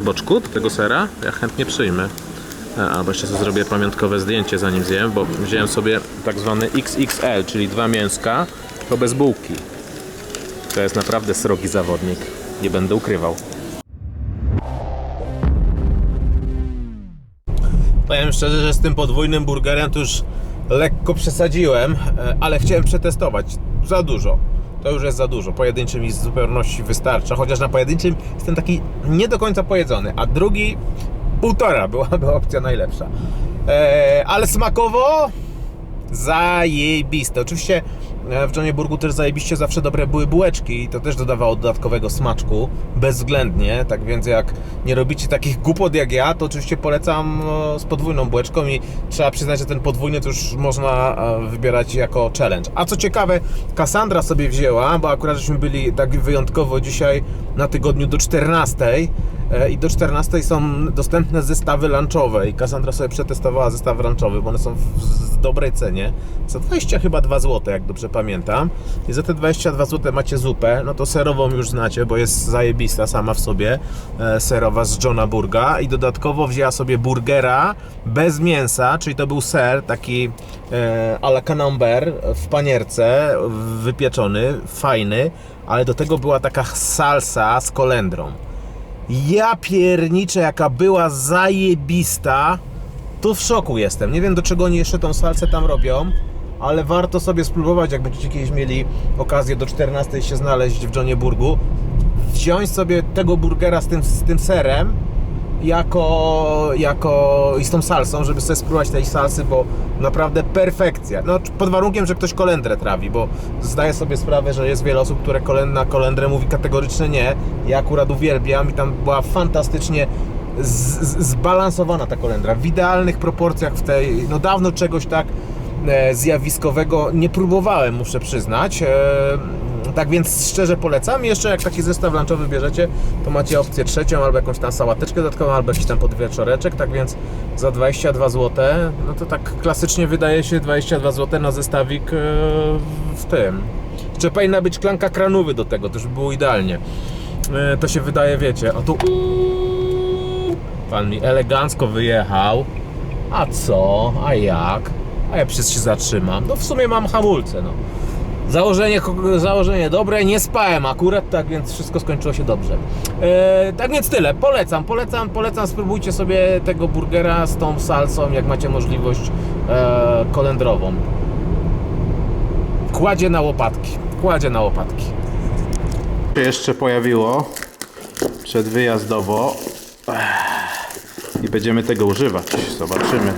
boczku tego sera, ja chętnie przyjmę. A, Albo jeszcze sobie zrobię pamiątkowe zdjęcie zanim zjem, bo wziąłem sobie tak zwany XXL, czyli dwa mięska, to bez bułki. To jest naprawdę srogi zawodnik, nie będę ukrywał. Powiem szczerze, że z tym podwójnym burgerem to już lekko przesadziłem, e, ale chciałem przetestować. Za dużo. To już jest za dużo. Pojedynczy mi z zupełności wystarcza, chociaż na pojedynczym jestem taki nie do końca pojedzony, a drugi półtora byłaby opcja najlepsza. E, ale smakowo zajebiste. Oczywiście w Johnie Burgu też zajebiście zawsze dobre były bułeczki i to też dodawało dodatkowego smaczku, bezwzględnie, tak więc jak nie robicie takich głupot jak ja, to oczywiście polecam e, z podwójną bułeczką i trzeba przyznać, że ten podwójny to już można e, wybierać jako challenge. A co ciekawe, Cassandra sobie wzięła, bo akurat żeśmy byli tak wyjątkowo dzisiaj na tygodniu do 14 E, i do 14 są dostępne zestawy lunchowe i Cassandra sobie przetestowała zestaw lunchowy, bo one są w w dobrej cenie. Za 20 chyba 2 zł, jak dobrze pamiętam. I za te 22 zł macie zupę, no to serową już znacie, bo jest zajebista sama w sobie, e, serowa z Johna Burga i dodatkowo wzięła sobie burgera bez mięsa, czyli to był ser taki e, à la camembert w panierce, wypieczony, fajny, ale do tego była taka salsa z kolendrą. Ja pierniczę, jaka była zajebista. Tu w szoku jestem. Nie wiem do czego oni jeszcze tą salsę tam robią, ale warto sobie spróbować, jak będziecie kiedyś mieli okazję do 14 się znaleźć w Johnie Burgu. Wziąć sobie tego burgera z tym, z tym serem jako, jako i z tą salsą, żeby sobie spróbować tej salsy, bo naprawdę perfekcja. No, pod warunkiem, że ktoś kolendrę trawi, bo zdaję sobie sprawę, że jest wiele osób, które kolen- na kolendrę mówi kategorycznie nie. Ja akurat uwielbiam i tam była fantastycznie zbalansowana ta kolendra, w idealnych proporcjach w tej, no dawno czegoś tak e, zjawiskowego nie próbowałem, muszę przyznać. E, tak więc szczerze polecam. Jeszcze jak taki zestaw lunchowy bierzecie, to macie opcję trzecią, albo jakąś tam sałateczkę dodatkową, albo jakiś tam podwieczoreczek, tak więc za 22 zł, no to tak klasycznie wydaje się 22 zł na zestawik e, w tym. Jeszcze powinna być klanka kranówy do tego, to już by było idealnie. To się wydaje, wiecie, a tu Pan mi elegancko wyjechał. A co? A jak? A ja przecież się zatrzymam. No w sumie mam hamulce, no. Założenie, założenie dobre, nie spałem akurat, tak więc wszystko skończyło się dobrze. E, tak więc tyle, polecam, polecam, polecam, spróbujcie sobie tego burgera z tą salsą, jak macie możliwość e, kolendrową. Kładzie na łopatki, kładzie na łopatki. Jeszcze pojawiło przedwyjazdowo i będziemy tego używać. Zobaczymy.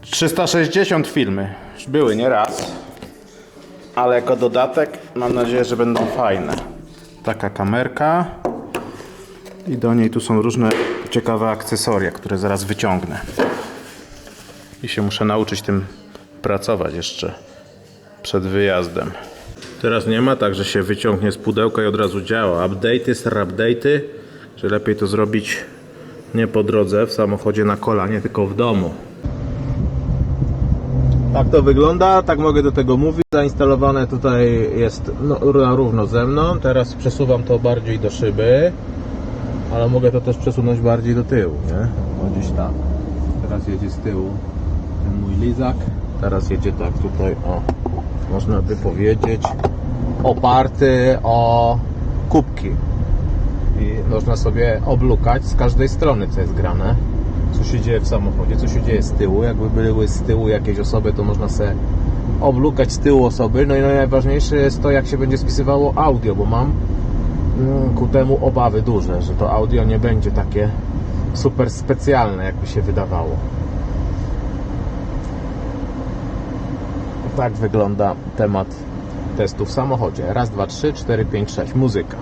360 filmy. Już były nie raz. Ale jako dodatek mam nadzieję, że będą fajne. Taka kamerka. I do niej tu są różne ciekawe akcesoria, które zaraz wyciągnę. I się muszę nauczyć tym pracować jeszcze przed wyjazdem. Teraz nie ma, także się wyciągnie z pudełka i od razu działa. Update'y, update'y, że lepiej to zrobić nie po drodze w samochodzie na kolanie, tylko w domu. Tak to wygląda, tak mogę do tego mówić. Zainstalowane tutaj jest no, równo ze mną. Teraz przesuwam to bardziej do szyby, ale mogę to też przesunąć bardziej do tyłu, nie? O, gdzieś tak. Teraz jedzie z tyłu ten mój lizak. Teraz jedzie tak tutaj, o, można by powiedzieć, oparty o kubki. I można sobie oblukać z każdej strony, co jest grane. Co się dzieje w samochodzie, co się dzieje z tyłu. Jakby były z tyłu jakieś osoby, to można sobie oblukać z tyłu osoby. No i najważniejsze jest to, jak się będzie spisywało audio, bo mam mm, ku temu obawy duże, że to audio nie będzie takie super specjalne, jakby się wydawało. Tak wygląda temat testu w samochodzie. Raz, dwa, trzy, cztery, pięć, sześć. Muzyka.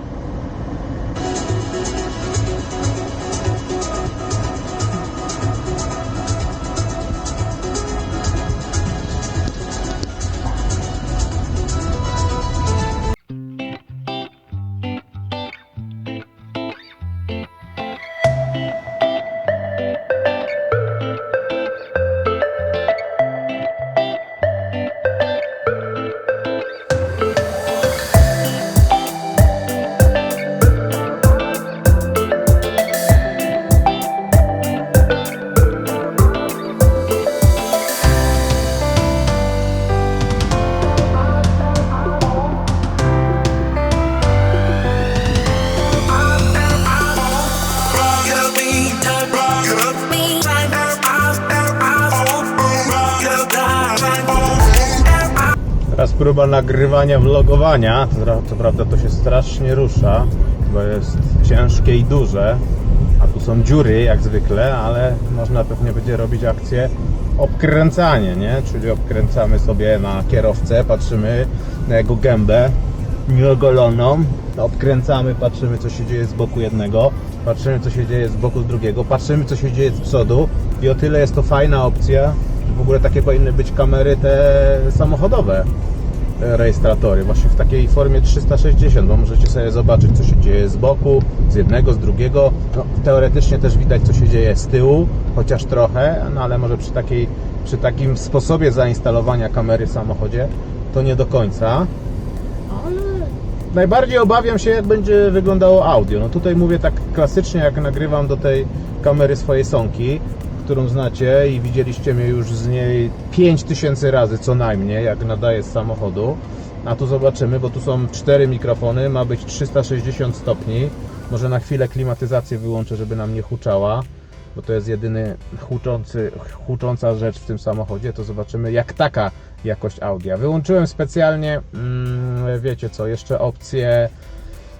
Próba nagrywania, vlogowania. To prawda to się strasznie rusza, bo jest ciężkie i duże. A tu są dziury jak zwykle, ale można pewnie będzie robić akcję obkręcanie, nie? Czyli obkręcamy sobie na kierowcę, patrzymy na jego gębę nieogoloną, obkręcamy, patrzymy co się dzieje z boku jednego, patrzymy co się dzieje z boku drugiego, patrzymy co się dzieje z przodu i o tyle jest to fajna opcja, w ogóle takie powinny być kamery te samochodowe rejestratory, właśnie w takiej formie 360, bo możecie sobie zobaczyć co się dzieje z boku, z jednego, z drugiego, no, teoretycznie też widać co się dzieje z tyłu, chociaż trochę, no ale może przy, takiej, przy takim sposobie zainstalowania kamery w samochodzie to nie do końca. Ale najbardziej obawiam się, jak będzie wyglądało audio. No tutaj mówię tak klasycznie, jak nagrywam do tej kamery swojej Sonki, którą znacie i widzieliście mnie już z niej 5000 razy co najmniej, jak nadaję z samochodu. A tu zobaczymy, bo tu są cztery mikrofony, ma być 360 stopni. Może na chwilę klimatyzację wyłączę, żeby nam nie huczała, bo to jest jedyny huczący, hucząca rzecz w tym samochodzie. To zobaczymy, jak taka jakość audia. Wyłączyłem specjalnie, mm, wiecie co, jeszcze opcję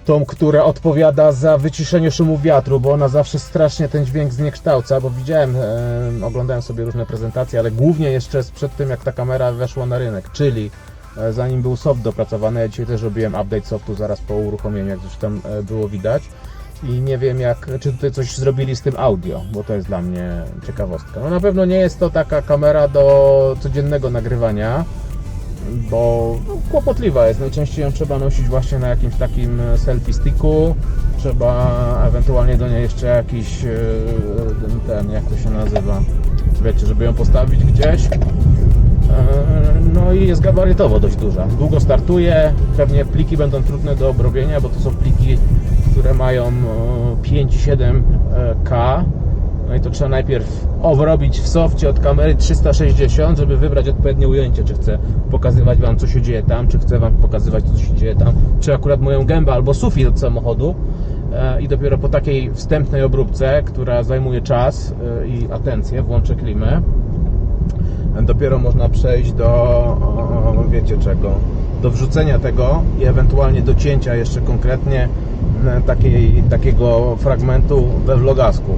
tą, która odpowiada za wyciszenie szumu wiatru, bo ona zawsze strasznie ten dźwięk zniekształca, bo widziałem, e, oglądałem sobie różne prezentacje, ale głównie jeszcze przed tym, jak ta kamera weszła na rynek, czyli e, zanim był soft dopracowany, ja dzisiaj też robiłem update softu zaraz po uruchomieniu, jak już tam e, było widać i nie wiem jak, czy tutaj coś zrobili z tym audio, bo to jest dla mnie ciekawostka. No na pewno nie jest to taka kamera do codziennego nagrywania, bo kłopotliwa jest. Najczęściej ją trzeba nosić właśnie na jakimś takim e, selfie sticku. Trzeba ewentualnie do niej jeszcze jakiś e, ten, jak to się nazywa, wiecie, żeby ją postawić gdzieś. E, No i jest gabarytowo dość duża. Długo startuje, pewnie pliki będą trudne do obrobienia, bo to są pliki, które mają e, 5-7K. No i to trzeba najpierw obrobić w softie od kamery 360, żeby wybrać odpowiednie ujęcie, czy chcę pokazywać Wam co się dzieje tam, czy chcę Wam pokazywać co się dzieje tam, czy akurat moją gębę albo sufit od samochodu. E, I dopiero po takiej wstępnej obróbce, która zajmuje czas e, i atencję, włączę klimę, dopiero można przejść do, wiecie czego, do wrzucenia tego i ewentualnie do cięcia jeszcze konkretnie takiej, takiego fragmentu we vlogasku.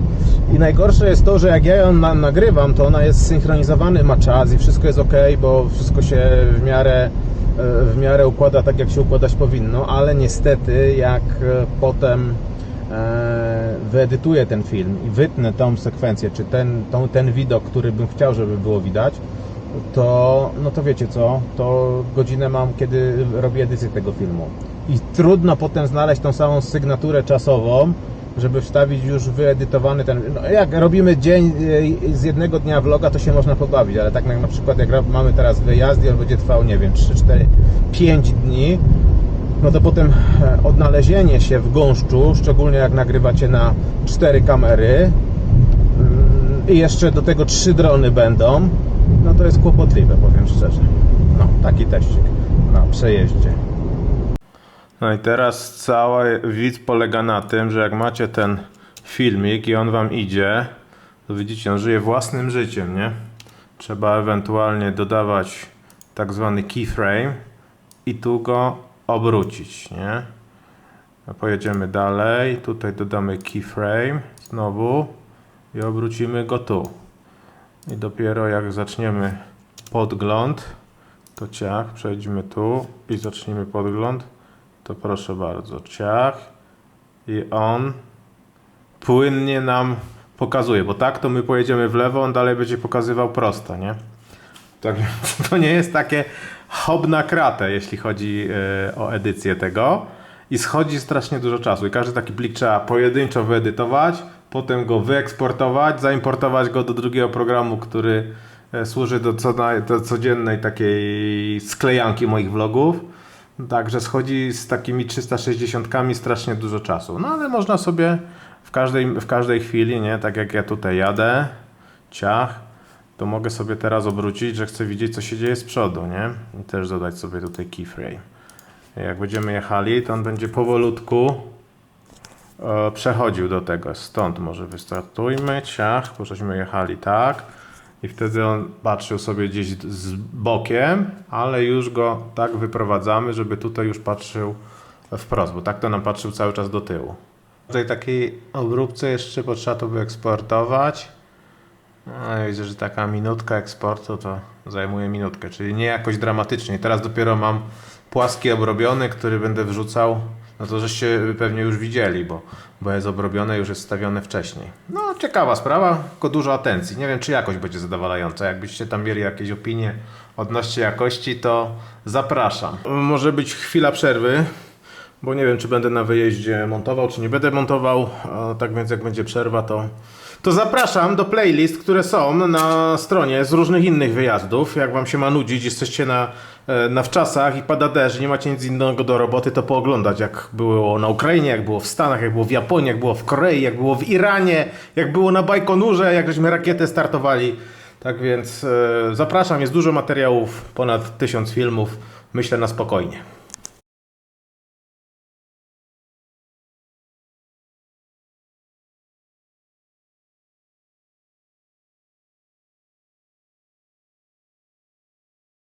I najgorsze jest to, że jak ja ją na, nagrywam, to ona jest synchronizowany, ma czas i wszystko jest ok, bo wszystko się w miarę, e, w miarę układa tak, jak się układać powinno, ale niestety jak e, potem e, wyedytuję ten film i wytnę tą sekwencję, czy ten, tą, ten widok, który bym chciał, żeby było widać, to, no to wiecie co, to godzinę mam, kiedy robię edycję tego filmu. I trudno potem znaleźć tą samą sygnaturę czasową, żeby wstawić już wyedytowany ten. No jak robimy dzień e, z jednego dnia vloga, to się można pobawić, ale tak jak na przykład jak mamy teraz wyjazd i on będzie trwał, nie wiem, 3, 4, 5 dni, no to potem e, odnalezienie się w gąszczu, szczególnie jak nagrywacie na cztery kamery mm, i jeszcze do tego trzy drony będą, to jest kłopotliwe, powiem szczerze. No, taki teścik na przejeździe. No i teraz cały widz polega na tym, że jak macie ten filmik i on wam idzie, to widzicie, on żyje własnym życiem, nie? Trzeba ewentualnie dodawać tak zwany keyframe i tu go obrócić, nie? No Pojedziemy dalej, tutaj dodamy keyframe znowu i obrócimy go tu. I dopiero jak zaczniemy podgląd, to ciach, przejdźmy tu i zaczniemy podgląd, to proszę bardzo, ciach i on płynnie nam pokazuje, bo tak to my pojedziemy w lewo, on dalej będzie pokazywał prosto, nie? Tak to nie jest takie hob na kratę, jeśli chodzi e, o edycję tego. I schodzi strasznie dużo czasu. I każdy taki plik trzeba pojedynczo wyedytować, potem go wyeksportować, zaimportować go do drugiego programu, który e, służy do, co, do codziennej takiej sklejanki moich vlogów. Także schodzi z takimi 360 strasznie dużo czasu. No ale można sobie w każdej, w każdej chwili, nie? Tak jak ja tutaj jadę, ciach, to mogę sobie teraz obrócić, że chcę widzieć, co się dzieje z przodu, nie? I też dodać sobie tutaj keyframe. Jak będziemy jechali, to on będzie powolutku e, przechodził do tego. Stąd może wystartujmy, ciach, bo żeśmy jechali tak. i wtedy on patrzył sobie gdzieś z bokiem, ale już go tak wyprowadzamy, żeby tutaj już patrzył wprost, bo tak to nam patrzył cały czas do tyłu. W tej takiej obróbce jeszcze potrzeba to wyeksportować. No, widzę, że taka minutka eksportu to zajmuje minutkę, czyli nie jakoś dramatycznie. Teraz dopiero mam płaski obrobiony, który będę wrzucał. No to żeście pewnie już widzieli, bo, bo jest obrobione, już jest stawione wcześniej. No, ciekawa sprawa, tylko dużo atencji. Nie wiem, czy jakość będzie zadowalająca. Jakbyście tam mieli jakieś opinie odnośnie jakości, to zapraszam. Może być chwila przerwy, bo nie wiem, czy będę na wyjeździe montował, czy nie będę montował. Tak więc, jak będzie przerwa, to, to zapraszam do playlist, które są na stronie z różnych innych wyjazdów. Jak wam się ma nudzić, jesteście na, na wczasach i pada deszcz, nie macie nic innego do roboty, to pooglądać, jak było na Ukrainie, jak było w Stanach, jak było w Japonii, jak było w Korei, jak było w Iranie, jak było na Bajkonurze, jak żeśmy rakietę startowali. Tak więc e, zapraszam, jest dużo materiałów, ponad tysiąc filmów. Myślę na spokojnie.